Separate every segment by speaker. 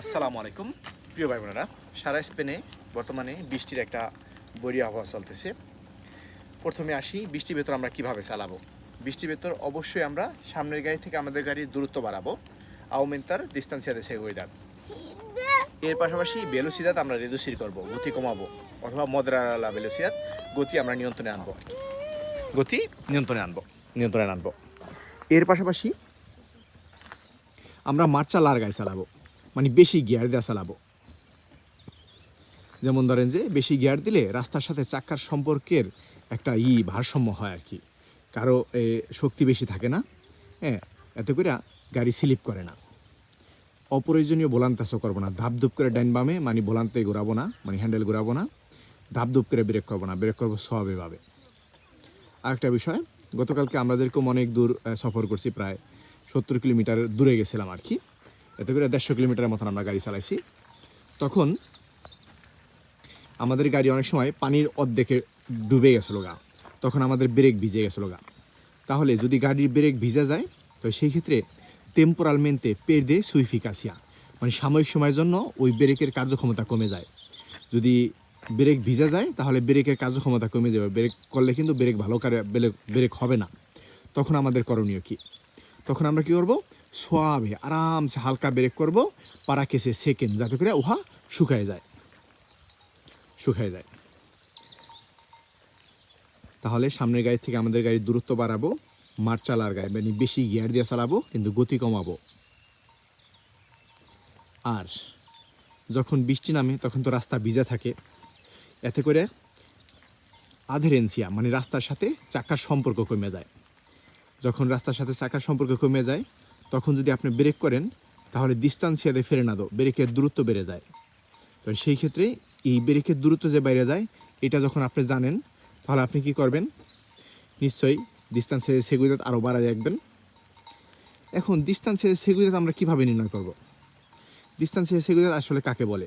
Speaker 1: আসসালামু আলাইকুম। প্রিয় ভাই বোনেরা সারা স্পেনে বর্তমানে বৃষ্টির একটা বড়ি আবহাওয়া চলতেছে। প্রথমে আসি, বৃষ্টির ভেতর আমরা কীভাবে চালাবো? বৃষ্টির ভেতর অবশ্যই আমরা সামনের গাড়ি থেকে আমাদের গাড়ির দূরত্ব বাড়াবো। আউমেন্তার ডিস্টান্সিয়া de seguridad এর পাশাপাশি বেলোসিদাত আমরা রেদুসির করব, গতি কমাবো, অথবা মদরালা বেলোসিদাত গতি আমরা নিয়ন্ত্রণে আনব। গতি নিয়ন্ত্রণে আনব নিয়ন্ত্রণে আনব। এর পাশাপাশি আমরা মার্চা লার গায়ে চালাবো। মানে বেশি গিয়ার দেওয়া চালাবো। যেমন ধরেন যে, বেশি গিয়ার দিলে রাস্তার সাথে চাক্কার সম্পর্কের একটা ই ভারসাম্য হয় আর কি কারও শক্তি বেশি থাকে না হ্যাঁ এত করে গাড়ি স্লিপ করে না। অপ্রয়োজনীয় ভোলান্তাসও করব না। ধাপ ধুপ করে ডাইন বামে মানে ভোলান্তে ঘুরাবো না মানে হ্যান্ডেল ঘুরাবো না। ধাপ ধুপ করে ব্রেক করব না, ব্রেক করব স্বভাবে আরেকটা বিষয়, গতকালকে আমরা যেরকম অনেক দূর সফর করছি প্রায় সত্তর কিলোমিটার দূরে গেছিলাম আর কি এতে করে দেড়শো কিলোমিটারের মতন আমরা গাড়ি চালাইছি। তখন আমাদের গাড়ি অনেক সময় পানির অর্ধেকে ডুবে গেছিল গা। তখন আমাদের ব্রেক ভিজে গেছিল গা। তাহলে যদি গাড়ির ব্রেক ভিজে যায়, তো সেই ক্ষেত্রে টেম্পোরালমেন্টে পের দে সুইফিকাসিয়া মানে সাময়িক সময়ের জন্য ওই ব্রেকের কার্যক্ষমতা কমে যায়। যদি ব্রেক ভিজে যায়, তাহলে ব্রেকের কার্যক্ষমতা কমে যাবে। ব্রেক করলে কিন্তু ব্রেক ভালো করে ব্রেক হবে না। তখন আমাদের করণীয় কি? তখন আমরা কি করব? সোয়াবে, আরামসে হালকা ব্রেক করব পারা কেসে সেকেন্ড, যাতে করে উহা শুকায় যায়। শুকায় যায়। তাহলে সামনের গাড়ি থেকে আমাদের গাড়ির দূরত্ব বাড়াবো, মাঠ চালার গায়ে মানে বেশি গিয়ার দিয়ে চালাবো, কিন্তু গতি কমাবো। আর যখন বৃষ্টি নামে, তখন তো রাস্তা ভিজা থাকে। এতে করে আধেরেন্সিয়া মানে রাস্তার সাথে চাকার সম্পর্ক কমে যায়। যখন রাস্তার সাথে চাকার সম্পর্ক কমে যায় তখন যদি আপনি ব্রেক করেন, তাহলে ডিস্টান্সিয়াতে ফেরে না দো ব্রেকের দূরত্ব বেড়ে যায়। তো সেই ক্ষেত্রে এই ব্রেকের দূরত্ব যে বাইরে যায়, এটা যখন আপনি জানেন, তাহলে আপনি কি করবেন? নিশ্চয়ই ডিস্টান্সে সেগুলিতে আরও বাড়ায় রাখবেন। এখন ডিস্টান্সে সেগুলিতে আমরা কীভাবে নির্ণয় করব? ডিস্টান্সে সেগুলিতে আসলে কাকে বলে?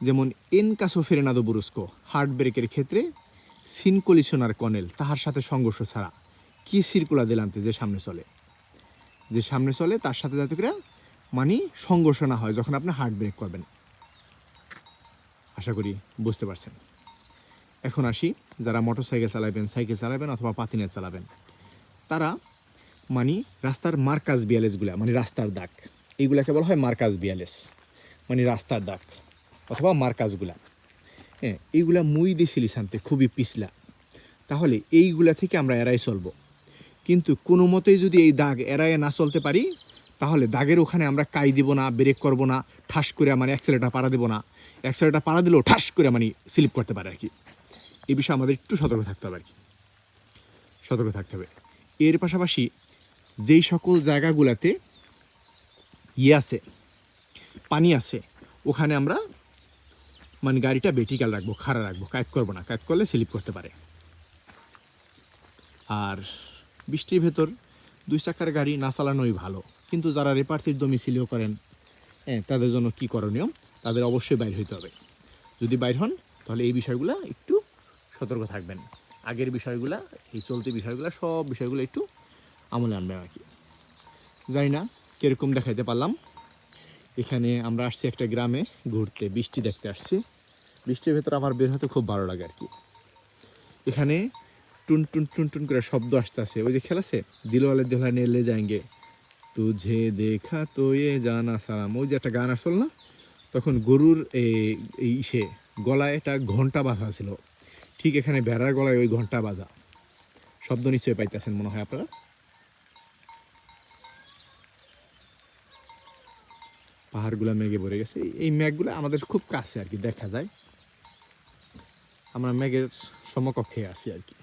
Speaker 1: যেমন এন কাসো ফেরেনাদো বুরুস্কো হার্ট ব্রেকের ক্ষেত্রে সিনকলিশনার কনেল, তাহার সাথে সংঘর্ষ ছাড়া কি সিরকুলা দিলান্তে যে সামনে চলে? যে সামনে চলে, তার সাথে যাতে করে মানে সংঘর্ষ না হয় যখন আপনি হার্ট ব্রেক করবেন। আশা করি বুঝতে পারছেন। এখন আসি, যারা মোটর সাইকেল চালাবেন সাইকেল চালাবেন অথবা পাতিনে চালাবেন, তারা মানে রাস্তার মার্কাজ বিয়ালেসগুলা মানে রাস্তার দাগ এইগুলাকে বলা হয় মার্কাজ বিয়ালেস মানে রাস্তার দাগ অথবা মার্কাজগুলা হ্যাঁ এইগুলা মুই দিয়েছিলি শান্তে, খুবই পিছলা। তাহলে এইগুলা থেকে আমরা এরাই চলবো। কিন্তু কোনো মতেই যদি এই দাগ এড়াইয়ে না চলতে পারি, তাহলে দাগের ওখানে আমরা কাই দিব না, ব্রেক করব না, ঠাস করে মানে অ্যাক্সেলেটার পাড়া দেবো না। অ্যাক্সেলেটার পাড়া দিলেও ঠাস করে মানে স্লিপ করতে পারে আর কি। এ বিষয়ে আমাদের একটু সতর্ক থাকতে হবে আর কি। সতর্ক থাকতে হবে। এর পাশাপাশি যেই সকল জায়গাগুলোতে ইয়ে আছে, পানি আছে, ওখানে আমরা মানে গাড়িটা বেটিক্যাল রাখব, খাড়া রাখব কাজ করব না কাজ করলে স্লিপ করতে পারে। আর বৃষ্টির ভেতর দুই চাকার গাড়ি না চালানোই ভালো। কিন্তু যারা রেপার্থির দমিসিলিও করেন হ্যাঁ তাদের জন্য কি করণীয়? তাদের অবশ্যই বাইর হইতে হবে। যদি বাইর হন, তাহলে এই বিষয়গুলো একটু সতর্ক থাকবেন। আগের বিষয়গুলো, এই চলতি বিষয়গুলো, সব বিষয়গুলো একটু আমলে আনবেন আর কি। জানি না কীরকম দেখাইতে পারলাম। এখানে আমরা আসছি একটা গ্রামে ঘুরতে, বৃষ্টি দেখতে আসছি। বৃষ্টির ভেতর আমার বের হতে খুব ভালো লাগে আর কি। এখানে টুন টুন টুন টুন করে শব্দ আসতেছে। ওই যে খেলাছে? দিলওয়ালে দিলওয়া নেলে যাएंगे তুঝে দেখা তো এ জানা সালাম। ওই যে একটা গান আসল না? তখন গরুর এই- ইসে, গলায় একটা ঘণ্টা বাঁধা ছিল। ঠিক এখানে ভেড়ার গলায় ওই ঘণ্টা বাজা শব্দ নিশ্চয়ই পাইতেছেন মনে হয় আপনারা? পাহাড়গুলো মেঘে ভরে গেছে। এই মেঘগুলো আমাদের খুব কাছে আর কি, দেখা যায়। আমরা মেঘের সমকক্ষে আছি আর কি।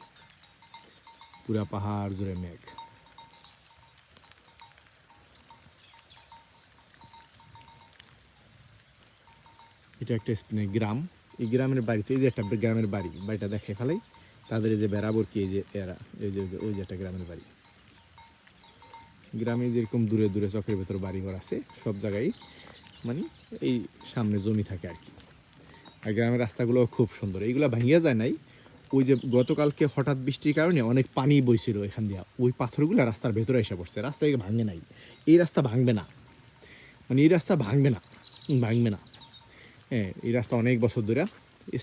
Speaker 1: পুরা পাহাড় জুড়ে মেঘ এটা একটা গ্রাম। এই গ্রামের বাড়িতে, এই যে একটা গ্রামের বাড়ি, বাড়িটা দেখে ফেলাই। তাদের এই যে বেড়াবর কি এই যে এরা, এই যে, ওই যে একটা গ্রামের বাড়ি। গ্রামে যেরকম দূরে দূরে চকের ভেতর বাড়ি ঘর আছে, সব জায়গায় মানে এই সামনে জমি থাকে আর কি। আর গ্রামের রাস্তাগুলো খুব সুন্দর। এইগুলো ভাঙিয়া যায় নাই ওই যে গতকালকে হঠাৎ বৃষ্টির কারণে অনেক পানি বইছিল এখান দিয়ে। ওই পাথরগুলো রাস্তার ভেতরে এসে পড়ছে, রাস্তা থেকে ভাঙে নাই। এই রাস্তা ভাঙবে না। মানে এই রাস্তা ভাঙবে না ভাঙবে না। হ্যাঁ এই রাস্তা অনেক বছর ধরে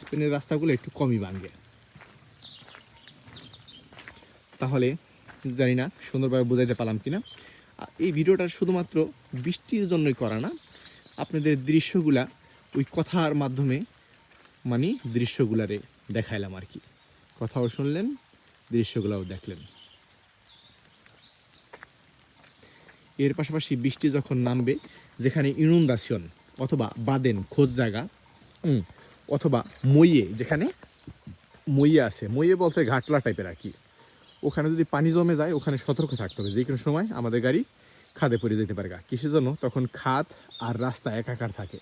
Speaker 1: স্পেনের রাস্তাগুলো একটু কমই ভাঙবে তাহলে জানি না, সুন্দরভাবে বোঝাইতে পারলাম কিনা। এই ভিডিওটা শুধুমাত্র বৃষ্টির জন্যই করা না, আপনাদের দৃশ্যগুলা ওই কথার মাধ্যমে মানে দৃশ্যগুলারে দেখাইলাম আর কি। কথাও শুনলেন, দৃশ্যগুলাও দেখলেন। এর পাশাপাশি বৃষ্টি যখন নামবে, যেখানে ইনুন্দাসিয়ন অথবা বাদেন খোঁজ জায়গা অথবা মইয়ে, যেখানে মইয়ে আছে, মইয়ে বলতে ঘাটলা টাইপের আর কি। ওখানে যদি পানি জমে যায়, ওখানে সতর্ক থাকতে হবে। যে কোনো সময় আমাদের গাড়ি খাদে পড়ে যেতে পারে গা। কিসের জন্য? তখন খাদ আর রাস্তা একাকার থাকে।